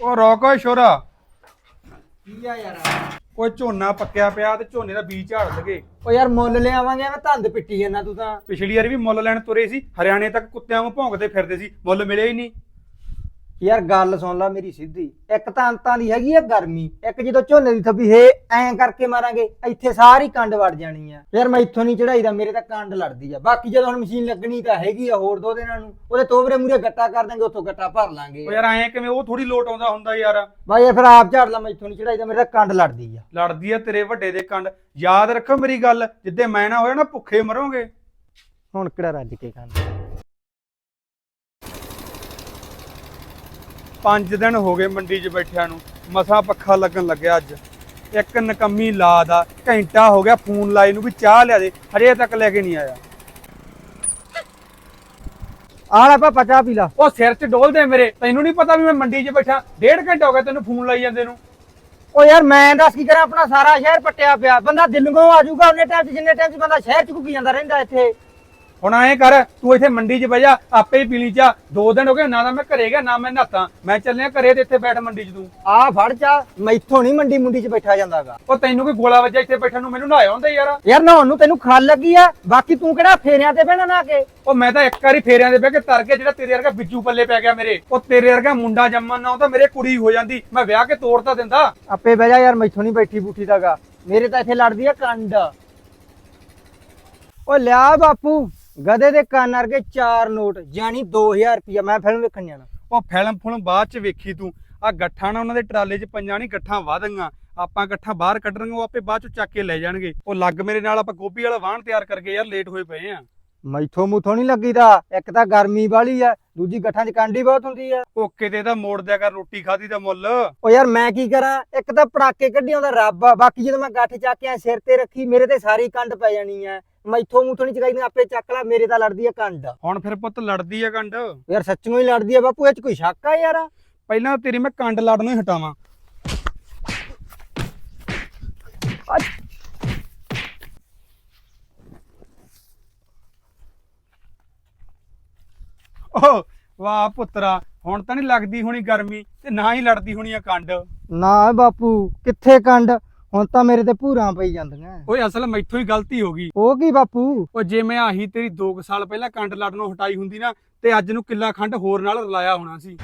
ਉਹ ਰੋਕ ਛੋਰਾ ਕੀ ਆ ਯਾਰ ਓਏ ਝੋਨਾ ਪੱਕਿਆ ਪਿਆ ਤੇ ਝੋਨੇ ਦਾ ਬੀਜ ਝਾੜ ਲਗੇ। ਓ ਯਾਰ ਮੁੱਲ ਲਿਆਵਾਂਗੇ ਮੈਂ ਧੰਦ ਪਿੱਟੀ ਜਾਂਦਾ ਤੂੰ ਤਾਂ। ਪਿਛਲੀ ਵਾਰੀ ਵੀ ਮੁੱਲ ਲੈਣ ਤੁਰੇ ਸੀ ਹਰਿਆਣੇ ਤੱਕ ਕੁੱਤਿਆਂ ਵਾਂਗ ਭੌਂਕਦੇ ਫਿਰਦੇ ਸੀ ਮੁੱਲ ਮਿਲਿਆ ਹੀ ਨਹੀਂ। ਯਾਰ ਗੱਲ ਸੁਣ ਲੈ ਮੇਰੀ ਸਿੱਧੀ। ਇੱਕ ਤਾਂ ਅੰਤਾਂ ਦੀ ਹੈਗੀ ਆ ਗਰਮੀ ਇੱਕ ਜਦੋਂ ਝੋਨੇ ਦੀ ਥੱਬੀ ਹੇ ਐਂ ਕਰਕੇ ਮਾਰਾਂਗੇ ਇੱਥੇ ਸਾਰੀ ਕੰਡ ਵੜ ਜਾਣੀ ਆ। ਯਾਰ ਮੈਂ ਇੱਥੋਂ ਨਹੀਂ ਚੜਾਈਦਾ ਮੇਰੇ ਤਾਂ ਕੰਡ ਲੜਦੀ ਆ। ਬਾਕੀ ਜਦੋਂ ਹੁਣ ਮਸ਼ੀਨ ਲੱਗਣੀ ਤਾਂ ਹੈਗੀ ਆ ਹੋਰ ਦੋ ਦਿਨਾਂ ਨੂੰ ਉਹਦੇ ਤੋਬਰੇ ਮੂਰੇ ਗੱਟਾ ਕਰ ਦਾਂਗੇ ਉੱਥੋਂ ਗੱਟਾ ਭਰ ਲਾਂਗੇ। ਯਾਰ ਐਂ ਕਿਵੇਂ ਉਹ ਥੋੜੀ ਲੋਟ ਆਉਂਦਾ ਹੁੰਦਾ ਯਾਰ। ਬਾਈ ਇਹ ਫਿਰ ਆਪ ਝਾੜ ਲਾ ਮੈਂ ਇੱਥੋਂ ਨਹੀਂ ਚੜਾਈਦਾ ਮੇਰੇ ਤਾਂ ਕੰਡ ਲੜਦੀ ਆ। ਲੜਦੀ ਆ ਤੇਰੇ ਵੱਡੇ ਦੇ ਕੰਡ। ਯਾਦ ਰੱਖੋ ਮੇਰੀ ਗੱਲ ਜਿੱਦੇ ਮੈਂ ਨਾ ਹੋਇਆ ਨਾ ਭੁੱਖੇ ਮਰੋਗੇ। ਹੁਣ ਕਿਹੜਾ ਰੱਜ ਕੇ ਖਾਂਦਾ? ਪੰਜ ਦਿਨ ਹੋ ਗਏ ਮੰਡੀ 'ਚ ਬੈਠਿਆਂ ਨੂੰ, ਮਸਾ ਪੱਖਾ ਲੱਗਣ ਲੱਗਿਆ ਅੱਜ। ਇੱਕ ਨਕੰਮੀ ਲਾਦ ਆ, ਘੰਟਾ ਹੋ ਗਿਆ ਫੋਨ ਲਾਏ ਨੂੰ ਵੀ ਚਾਹ ਲਿਆ ਦੇ, ਹਜੇ ਤੱਕ ਲੈ ਕੇ ਨਹੀਂ ਆਇਆ। ਆ ਲੈ ਪਾਪਾ ਪੀ ਲਾ। ਉਹ ਸਿਰ 'ਚ ਡੋਲਦੇ ਮੇਰੇ, ਤੈਨੂੰ ਨਹੀਂ ਪਤਾ ਵੀ ਮੈਂ ਮੰਡੀ 'ਚ ਬੈਠਾ, ਡੇਢ ਘੰਟਾ ਹੋ ਗਿਆ ਤੈਨੂੰ ਫੋਨ ਲਾਈ ਜਾਂਦੇ ਨੂੰ। ਉਹ ਯਾਰ ਮੈਂ ਦੱਸ ਕੀ ਕਰਾਂ, ਆਪਣਾ ਸਾਰਾ ਸ਼ਹਿਰ ਪੱਟਿਆ ਪਿਆ, ਬੰਦਾ ਦਿੱਲੀੋਂ ਆ ਜਾਊਗਾ, ਉਹਨੇ ਟਾਈਮ 'ਚ, ਜਿੰਨੇ ਟਾਈਮ 'ਚ ਬੰਦਾ ਸ਼ਹਿਰ 'ਚ ਘੁੱਗੀ ਜਾਂਦਾ ਰਹਿੰਦਾ ਇੱਥੇ। ਹੁਣ ਐਂ ਕਰ ਤੂੰ ਇੱਥੇ ਮੰਡੀ 'ਚ ਬਹਿ ਜਾ ਆਪੇ ਹੀ ਪੀ ਲਈ ਚਾਹ। ਦੋ ਦਿਨ ਹੋ ਗਏ ਨਾ ਤਾਂ ਮੈਂ ਘਰੇ ਗਿਆ ਨਾ ਮੈਂ ਨਹਾਤਾ। ਮੈਂ ਚੱਲਿਆ ਘਰੇ ਤੇ ਇੱਥੇ ਬੈਠ ਮੰਡੀ 'ਚ ਤੂੰ। ਆ ਫੜ ਚਾ ਮੈਥੋਂ ਨਹੀਂ ਮੰਡੀ ਮੁੰਡੀ 'ਚ ਬੈਠਾ ਜਾਂਦਾਗਾ। ਉਹ ਤੈਨੂੰ ਕੋਈ ਗੋਲਾ ਵੱਜਾ ਇੱਥੇ ਬੈਠਣ ਨੂੰ? ਮੈਨੂੰ ਨਹਾਇਆ ਹੁੰਦਾ ਯਾਰ। ਯਾਰ ਨਹਾਉਣ ਨੂੰ ਤੈਨੂੰ ਖਲ ਲੱਗੀ ਆ ਬਾਕੀ ਤੂੰ ਕਿਹੜਾ ਫੇਰਿਆਂ ਤੇ ਬਹਿਣਾ ਨਾ ਕੇ? ਉਹ ਮੈਂ ਤਾਂ ਇੱਕ ਵਾਰੀ ਫੇਰਿਆਂ ਦੇ ਬਹਿ ਕੇ ਤਰ ਗਿਆ ਜਿਹੜਾ ਤੇਰੇ ਵਰਗਾ ਬਿੱਜੂ ਪੱਲੇ ਪੈ ਗਿਆ ਮੇਰੇ। ਉਹ ਤੇਰੇ ਵਰਗਾ ਮੁੰਡਾ ਜੰਮਣ ਨਾ ਉਹ ਤਾਂ ਮੇਰੇ ਕੁੜੀ ਹੋ ਜਾਂਦੀ। ਮੈਂ ਵਿਆਹ ਕੇ ਤੋੜ ਤਾਂ ਦਿੰਦਾ। ਆਪੇ ਬਹਿ ਜਾ ਯਾਰ ਮੈਥੋਂ ਨਹੀਂ ਬੈਠੀ ਬੂਠੀ ਦਾਗਾ। ਮੇਰੇ ਤਾਂ ਇੱਥੇ ਲੜਦੀ ਆ ਕੰਡ। ਓ ਲਿਆ ਬਾਪੂ। ਗਧੇ ਦੇ ਕੰਨ ਵਰਗੇ ਚਾਰ ਨੋਟ ਜਾਨੀ 2000 ਰੁਪਇਆ ਮੈਂ ਫਿਲਮ ਵੇਖਣ ਜਾਣਾ। ਉਹ ਫਿਲਮ ਫੁਲਮ ਬਾਅਦ ਚ ਵੇਖੀ ਤੂੰ। ਆ ਗੱਠਾਂ ਨਾ ਉਹਨਾਂ ਦੇ ਟਰਾਲੇ 'ਚ ਪੰਜਾਂ ਨਹੀਂ ਗੱਠਾਂ ਵਾਧੀਆਂ ਆਪਾਂ ਗੱਠਾਂ ਬਾਹਰ ਕੱਢਣਗੇ ਉਹ ਆਪੇ ਬਾਅਦ ਚ ਚੱਕ ਕੇ ਲੈ ਜਾਣਗੇ। ਉਹ ਲੱਗ ਮੇਰੇ ਨਾਲ ਆਪਾਂ ਗੋਭੀ ਵਾਲਾ ਵਾਹਣ ਤਿਆਰ ਕਰਕੇ ਯਾਰ ਲੇਟ ਹੋਏ ਪਏ ਆ। ਮੈਥੋਂ ਮੂਥੋਂ ਨਹੀਂ ਲੱਗੀਦਾ। ਇੱਕ ਤਾਂ ਗਰਮੀ ਵਾਲੀ ਆ ਦੂਜੀ ਗੱਠਾਂ 'ਚ ਕੰਡ ਬਹੁਤ ਹੁੰਦੀ ਆ। ਉਹ ਕਿਤੇ ਦਾ ਮੋੜ ਦਿਆ ਕਰ ਰੋਟੀ ਖਾਦੀ ਦਾ ਮੁੱਲ। ਓ ਯਾਰ ਮੈਂ ਕੀ ਕਰਾਂ ਇੱਕ ਤਾਂ ਪੜਾਕੇ ਕੱਢੀ ਆਉਂਦਾ ਰੱਬ ਆ। ਬਾਕੀ ਜਦੋਂ ਮੈਂ ਗੱਠ ਚੱਕ ਕੇ ਸਿਰ ਤੇ ਰੱਖੀ ਮੇਰੇ ਤੇ ਸਾਰੀ ਕੰਡ ਪੈ ਜਾਣੀ ਆ। ਮੈਥੋਂ ਮੂਥੋਂ ਨਹੀਂ ਚਗਾਈ ਆਪੇ ਚੱਕ ਲਾ ਮੇਰੇ ਤਾਂ ਲੜਦੀ ਆ ਕੰਡ। ਹੁਣ ਫਿਰ ਪੁੱਤ ਲੜਦੀ ਆ ਕੰਡ। ਯਾਰ ਸੱਚੀਓ ਹੀ ਲੜਦੀ ਆ ਬਾਪੂ ਇਹ 'ਚ ਕੋਈ ਸ਼ੱਕ ਆ ਯਾਰ? ਪਹਿਲਾਂ ਤੇਰੀ ਮੈਂ ਕੰਡ ਲੜਨੋਂ ਹੀ ਹਟਾਵਾਂ। ਓ ਵਾਹ ਪੁੱਤਰਾ ਹੁਣ ਤਾਂ ਨਹੀਂ ਲੱਗਦੀ ਹੋਣੀ ਗਰਮੀ ਤੇ ਨਾ ਹੀ ਲੜਦੀ ਹੋਣੀ ਆ ਕੰਡ। ਨਾ ਬਾਪੂ ਕਿੱਥੇ ਕੰਡ? ਹੁਣ ਤਾਂ ਮੇਰੇ ਤੇ ਭੂਰਾਂ ਪਈ ਜਾਂਦੀਆਂ। ਓਏ ਅਸਲ ਮੈਥੋਂ ਹੀ ਗਲਤੀ ਹੋ ਗਈ। ਉਹ ਕੀ ਬਾਪੂ? ਉਹ ਜੇ ਮੈਂ ਆਹੀ ਤੇਰੀ 2 ਸਾਲ ਪਹਿਲਾਂ ਕੰਡ ਲੜਨੋਂ ਹਟਾਈ ਹੁੰਦੀ ਨਾ ਤੇ ਅੱਜ ਨੂੰ ਕਿੱਲਾ ਖੰਡ ਹੋਰ ਨਾਲ ਰਲਾਇਆ ਹੋਣਾ ਸੀ।